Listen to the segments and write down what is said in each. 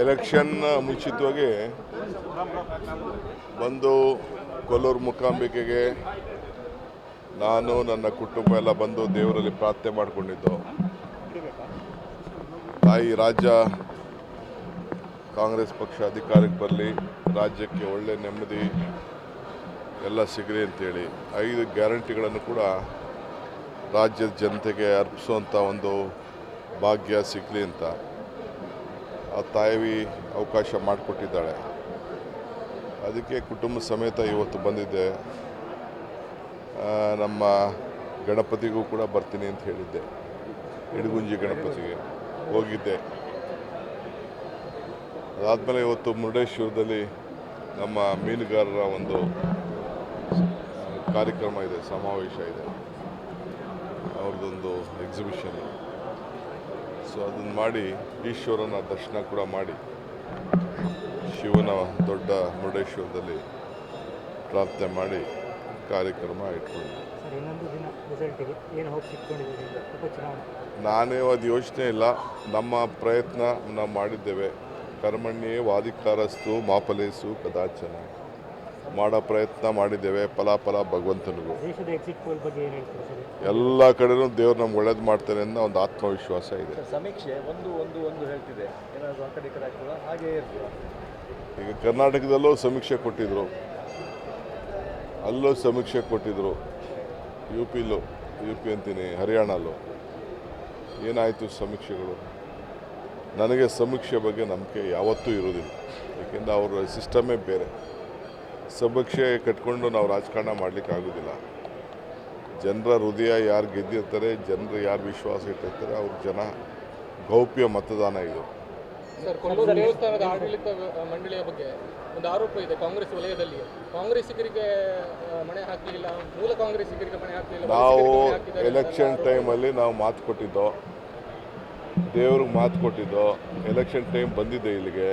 Election ಮುಂಚಿತವಾಗಿ ಬಂದು ಕೊಲ್ಲೂರು ಮುಕಾಂಬಿಕೆಗೆ ನಾನು, ನನ್ನ ಕುಟುಂಬ ಎಲ್ಲ ಬಂದು ದೇವರಲ್ಲಿ ಪ್ರಾರ್ಥನೆ ಮಾಡಿಕೊಂಡಿದ್ದು. ತಾಯಿ ರಾಜ್ಯ ಕಾಂಗ್ರೆಸ್ ಪಕ್ಷ ಅಧಿಕಾರಕ್ಕೆ ಬರಲಿ, ರಾಜ್ಯಕ್ಕೆ ಒಳ್ಳೆ ನೆಮ್ಮದಿ ಎಲ್ಲ ಸಿಗಲಿ ಅಂತೇಳಿ ಐದು ಗ್ಯಾರಂಟಿಗಳನ್ನು ಕೂಡ ರಾಜ್ಯದ ಜನತೆಗೆ ಅರ್ಪಿಸುವಂಥ ಒಂದು ಭಾಗ್ಯ ಸಿಗಲಿ ಅಂತ. ತಾಯಿ ಅವಕಾಶ ಮಾಡಿಕೊಟ್ಟಿದ್ದಾಳೆ. ಅದಕ್ಕೆ ಕುಟುಂಬ ಸಮೇತ ಇವತ್ತು ಬಂದಿದ್ದೆ. ಆ, ನಮ್ಮ ಗಣಪತಿಗೂ ಕೂಡ ಬರ್ತೀನಿ ಅಂತ ಹೇಳಿದ್ದೆ. ಇಡಗುಂಜಿ ಗಣಪತಿಗೆ ಹೋಗಿದ್ದೆ. ಅದಾದಮೇಲೆ ಇವತ್ತು ಮುರುಡೇಶ್ವರದಲ್ಲಿ ನಮ್ಮ ಮೀನುಗಾರರ ಒಂದು ಕಾರ್ಯಕ್ರಮ ಇದೆ ಸಮಾವೇಶ ಇದೆ. ಅವ್ರದ್ದೊಂದು ಎಕ್ಸಿಬಿಷನ್ ಸೊ ಅದನ್ನು ಮಾಡಿ ಈಶ್ವರನ ದರ್ಶನ ಕೂಡ ಮಾಡಿ. ಶಿವನ ದೊಡ್ಡ ಮುರುಡೇಶ್ವರದಲ್ಲಿ ಪ್ರಾರ್ಥನೆ ಮಾಡಿ ಕಾರ್ಯಕ್ರಮ ಇಟ್ಕೊಂಡು. ನಾನೇ ಅದು ಯೋಚನೆ ಇಲ್ಲ. ನಮ್ಮ ಪ್ರಯತ್ನ ನಾವು ಮಾಡಿದ್ದೇವೆ. ಕರ್ಮಣ್ಯೇ ವಾದಿಕಾರಸ್ತು ಮಾಪಲೇಸು ಕದಾಚನ. ಮಾಡೋ ಪ್ರಯತ್ನ ಮಾಡಿದ್ದೇವೆ ಫಲಾಫಲ ಭಗವಂತನಿಗೂ. ಎಲ್ಲ ಕಡೆನೂ ದೇವ್ರು ನಮ್ಗೆ ಒಳ್ಳೇದು ಮಾಡ್ತಾರೆ ಅನ್ನೋ ಒಂದು ಆತ್ಮವಿಶ್ವಾಸ ಇದೆ. ಸಮೀಕ್ಷೆ ಒಂದು ಒಂದು ಒಂದು ಹೇಳ್ತಿದೆ. ಹಾಗೆ ಈಗ ಕರ್ನಾಟಕದಲ್ಲೂ ಸಮೀಕ್ಷೆ ಕೊಟ್ಟಿದ್ರು. ಅಲ್ಲೂ ಸಮೀಕ್ಷೆ ಕೊಟ್ಟಿದ್ರು. ಯು ಪಿಲೂ ಯು ಪಿ ಅಂತೀನಿ ಹರಿಯಾಣಲ್ಲೂ. ಏನಾಯಿತು ಸಮೀಕ್ಷೆಗಳು? ನನಗೆ ಸಮೀಕ್ಷೆ ಬಗ್ಗೆ ನಂಬಿಕೆ ಯಾವತ್ತೂ ಇರೋದಿಲ್ಲ ಏಕೆಂದರೆ ಅವರ ಸಿಸ್ಟಮೇ ಬೇರೆ. ಸಮೀಕ್ಷೆ ಕಟ್ಕೊಂಡು ನಾವು ರಾಜಕಾರಣ ಮಾಡಲಿಕ್ಕೆ ಆಗೋದಿಲ್ಲ. ಜನರ ಹೃದಯ ಯಾರು ಗೆದ್ದಿರ್ತಾರೆ ಜನರು ಯಾರು ವಿಶ್ವಾಸ ಇಟ್ಟಿರ್ತಾರೆ ಅವ್ರ ಜನ ಗೌಪ್ಯ ಮತದಾನ ಇದು. ದೇವಸ್ಥಾನದ ಆಡಳಿತ ಮಂಡಳಿಯ ಬಗ್ಗೆ ಒಂದು ಆರೋಪ ಇದೆ ಕಾಂಗ್ರೆಸ್ ವಲಯದಲ್ಲಿ. ಕಾಂಗ್ರೆಸ್ಸಿಗರಿಗೆ ಆ, ಮಣೆ ಹಾಕಲಿಲ್ಲ ಮೂಲ ಕಾಂಗ್ರೆಸ್ಸಿಗರಿಗೆ ಮಣೆ ಹಾಕಲಿಲ್ಲ ನಾವು ಎಲೆಕ್ಷನ್ ಟೈಮಲ್ಲಿ ನಾವು ಮಾತು ಕೊಟ್ಟಿದ್ದೋ ದೇವ್ರಿಗೆ ಮಾತು ಕೊಟ್ಟಿದ್ದೋ ಎಲೆಕ್ಷನ್ ಟೈಮ್ ಬಂದಿದ್ದೆ ಇಲ್ಲಿಗೆ.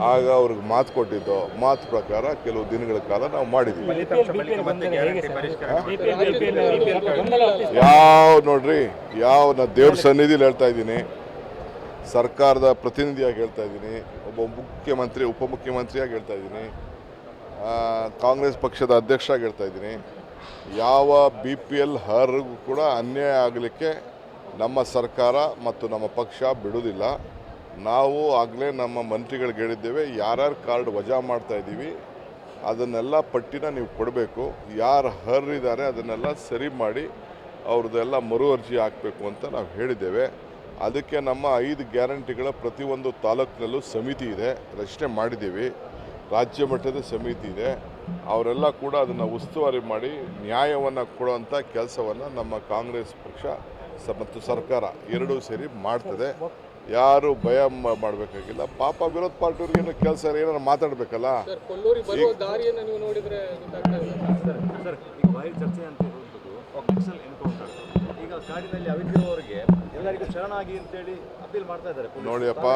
ಆಗ ಅವ್ರಿಗೆ ಮಾತು ಕೊಟ್ಟಿದ್ದೋ ಮಾತು ಪ್ರಕಾರ ಕೆಲವು ದಿನಗಳ ಕಾಲ ನಾವು ಮಾಡಿದ್ದೀವಿ ಯಾವ ನೋಡ್ರಿ ಯಾವ ನಾ ದೇವ್ರ ಸನ್ನಿಧಿಲಿ ಹೇಳ್ತಾ ಇದ್ದೀನಿ. ಸರ್ಕಾರದ ಪ್ರತಿನಿಧಿಯಾಗಿ ಹೇಳ್ತಾ ಇದ್ದೀನಿ. ಒಬ್ಬ ಮುಖ್ಯಮಂತ್ರಿ ಉಪಮುಖ್ಯಮಂತ್ರಿಯಾಗಿ ಹೇಳ್ತಾ ಇದ್ದೀನಿ. ಆ, ಕಾಂಗ್ರೆಸ್ ಪಕ್ಷದ ಅಧ್ಯಕ್ಷರಾಗಿ ಹೇಳ್ತಾ ಇದ್ದೀನಿ. ಯಾವ ಬಿ ಪಿ ಎಲ್ ಹರ್ಗೂ ಕೂಡ ಅನ್ಯಾಯ ಆಗಲಿಕ್ಕೆ ನಮ್ಮ ಸರ್ಕಾರ ಮತ್ತು ನಮ್ಮ ಪಕ್ಷ ಬಿಡುವುದಿಲ್ಲ. ನಾವು ಆಗಲೇ ನಮ್ಮ ಮಂತ್ರಿಗಳಿಗೆ ಹೇಳಿದ್ದೇವೆ ಯಾರ್ಯಾರು ಕಾರ್ಡ್ ವಜಾ ಮಾಡ್ತಾ ಇದ್ದೀವಿ, ಅದನ್ನೆಲ್ಲ ಪಟ್ಟಿನ ನೀವು ಕೊಡಬೇಕು, ಯಾರು ಹರ್ರಿದ್ದಾರೆ ಅದನ್ನೆಲ್ಲ ಸರಿ ಮಾಡಿ ಅವ್ರದ್ದೆಲ್ಲ ಮರು ಅರ್ಜಿ ಹಾಕಬೇಕು ಅಂತ ನಾವು ಹೇಳಿದ್ದೇವೆ. ಅದಕ್ಕೆ ನಮ್ಮ ಐದು ಗ್ಯಾರಂಟಿಗಳ ಪ್ರತಿಯೊಂದು ತಾಲೂಕಿನಲ್ಲೂ ಸಮಿತಿ ಇದೆ, ರಚನೆ ಮಾಡಿದ್ದೀವಿ, ರಾಜ್ಯ ಮಟ್ಟದ ಸಮಿತಿ ಇದೆ. ಅವರೆಲ್ಲ ಕೂಡ ಅದನ್ನು ಉಸ್ತುವಾರಿ ಮಾಡಿ ನ್ಯಾಯವನ್ನು ಕೊಡುವಂಥ ಕೆಲಸವನ್ನು ನಮ್ಮ ಕಾಂಗ್ರೆಸ್ ಪಕ್ಷ ಮತ್ತು ಸರ್ಕಾರ ಎರಡೂ ಸೇರಿ ಮಾಡ್ತದೆ. ಯಾರು ಭಯ ಮಾಡಬೇಕಾಗಿಲ್ಲ. ಪಾಪ ವಿರೋಧ ಪಾರ್ಟಿಯವ್ರಿಗೆ ಕೆಲಸ ಏನಾರು ಮಾತಾಡಬೇಕಲ್ಲ? ಸರ್ ಕೊಲ್ಲೂರಿಗೆ ಬರುವ ದಾರಿಯನ್ನು ನೀವು ನೋಡಿದ್ರೆ ಗೊತ್ತಾಗ್ತಾ ಸರ್ ಸರ್ ಈಗ ಭಾರಿ ಚರ್ಚೆ ಅಂತ ಇರುವಂಥದ್ದು ನಕ್ಸಲ್ ಎನ್ಕೌಂಟರ್ ಈಗ ಕಾಡಿನಲ್ಲಿ ಅವಿತಿರುವವರಿಗೆ ಎಲ್ಲರಿಗೂ ಶರಣಾಗಿ ಅಂತೇಳಿ ಅಪೀಲ್ ಮಾಡ್ತಾ ಇದ್ದಾರೆ. ಪೊಲೀಸರು. ನೋಡಿಯಪ್ಪ.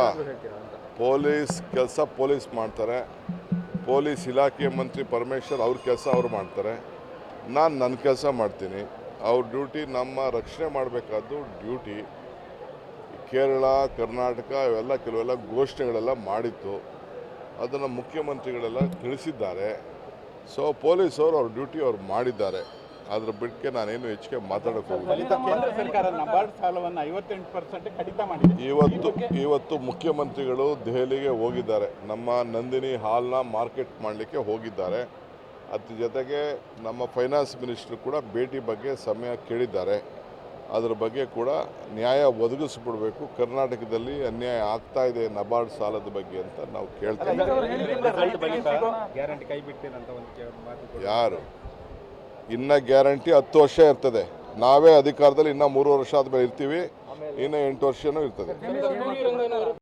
ಪೊಲೀಸ್ ಕೆಲಸ ಪೊಲೀಸ್ ಮಾಡ್ತಾರೆ. ಪೊಲೀಸ್ ಇಲಾಖೆ ಮಂತ್ರಿ ಪರಮೇಶ್ವರ್ ಅವ್ರ ಕೆಲಸ ಅವ್ರು ಮಾಡ್ತಾರೆ. ನಾನು ನನ್ನ ಕೆಲಸ ಮಾಡ್ತೀನಿ. ಅವ್ರ ಡ್ಯೂಟಿ ನಮ್ಮ ರಕ್ಷಣೆ ಮಾಡಬೇಕಾದ್ದು ಡ್ಯೂಟಿ. ಕೇರಳ ಕರ್ನಾಟಕ ಇವೆಲ್ಲ ಕೆಲವೆಲ್ಲ ಘೋಷಣೆಗಳೆಲ್ಲ ಮಾಡಿತ್ತು. ಅದನ್ನು ಮುಖ್ಯಮಂತ್ರಿಗಳೆಲ್ಲ ತಿಳಿಸಿದ್ದಾರೆ. ಸೊ ಪೊಲೀಸವರು ಅವ್ರ ಡ್ಯೂಟಿ ಅವ್ರು ಮಾಡಿದ್ದಾರೆ. ಅದ್ರ ಬಿಟ್ಟಕ್ಕೆ ನಾನೇನು ಹೆಚ್ಚಿಗೆ ಮಾತಾಡೋಕೆ ಹೋಗಿಲ್ಲ ಇವತ್ತು ಇವತ್ತು ಮುಖ್ಯಮಂತ್ರಿಗಳು ದೆಹಲಿಗೆ ಹೋಗಿದ್ದಾರೆ. ನಮ್ಮ ನಂದಿನಿ ಹಾಲ್ನ ಮಾರ್ಕೆಟ್ ಮಾಡಲಿಕ್ಕೆ ಹೋಗಿದ್ದಾರೆ. ಅದ್ರ ಜೊತೆಗೆ ನಮ್ಮ ಫೈನಾನ್ಸ್ ಮಿನಿಸ್ಟ್ರು ಕೂಡ ಭೇಟಿ ಬಗ್ಗೆ ಸಮಯ ಕೇಳಿದ್ದಾರೆ. ಅದರ ಬಗ್ಗೆ ಕೂಡ ನ್ಯಾಯ ಒದಗಿಸ್ಬಿಡ್ಬೇಕು ಕರ್ನಾಟಕದಲ್ಲಿ ಅನ್ಯಾಯ ಆಗ್ತಾ ಇದೆ ನಬಾರ್ಡ್ ಸಾಲದ ಬಗ್ಗೆ ಅಂತ ನಾವು ಕೇಳ್ತೇವೆ ಇದ್ದೀವಿ ಗ್ಯಾರಂಟಿ ಕೈ ಬಿಡ್ತೀರಂತ ಒಂದು ಮಾತು ಯಾರು ಇನ್ನ ಗ್ಯಾರಂಟಿ ಹತ್ತು ವರ್ಷ ಇರ್ತದೆ ನಾವೇ ಅಧಿಕಾರದಲ್ಲಿ ಇನ್ನ ಮೂರು ವರ್ಷ ಆದ್ಮೇಲೆ ಇರ್ತೀವಿ ಇನ್ನು ಎಂಟು ವರ್ಷನೂ ಇರ್ತದೆ